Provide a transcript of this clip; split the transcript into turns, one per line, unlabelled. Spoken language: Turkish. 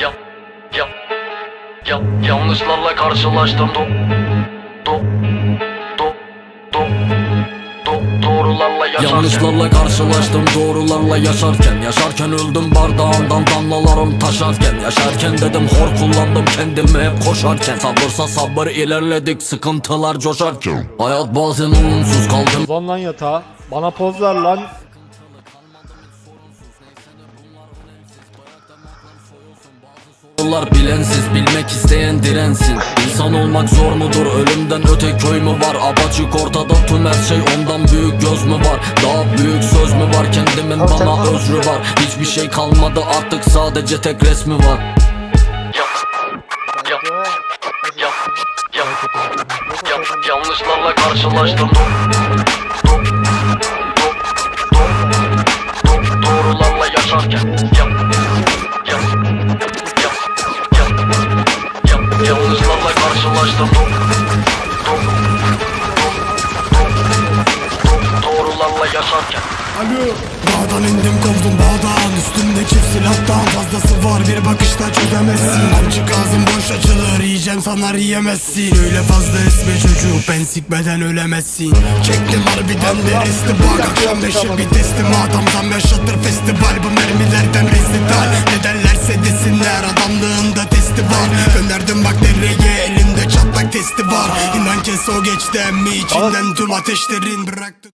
ya ya ya yanlışlarla karşılaştım. Do do do do do. Doğrularla yaşarken.
Yanlışlarla karşılaştım doğrularla yaşarken. Yaşarken öldüm bardağından damlalarım taşarken. Yaşarken dedim hor kullandım kendimi hep koşarken. Sabırsa sabır ilerledik sıkıntılar coşarken. Hayat bazen uyumsuz kaldım.
Uzan lan yatağa. Bana poz ver lan.
Yollar bilensiz bilmek isteyen dirensin. İnsan olmak zor mudur ölümden öte köy mü var? Apaçık ortada tüm her şey ondan büyük göz mü var? Daha büyük söz mü var? Kendimin bana özrü var. Hiçbir şey kalmadı artık sadece tek resmi var.
Yap Yap Yap Yap Yap. Yanlışlarla karşılaştım Doğrularla yaşarken
Dağdan indim kovdum bağdan. Üstümde çift silahtan fazlası var. Bir bakışta çözemezsin. Amcık ağzım boş açılır. Yiyeceğim sanar yiyemezsin. Öyle fazla esme çocuk ben sikmeden ölemezsin. Çektim harbiden bir istibak Akşam beşi bir teslim. Adamdan yaşatır festival. Bu mermilerden rezital. Ne derlerse desinler adamlığında testi var. Gönderdim bak nereye elimde çatlak testi var. İnan kes o geçti emmi. İçinden tüm ateşlerin bıraktı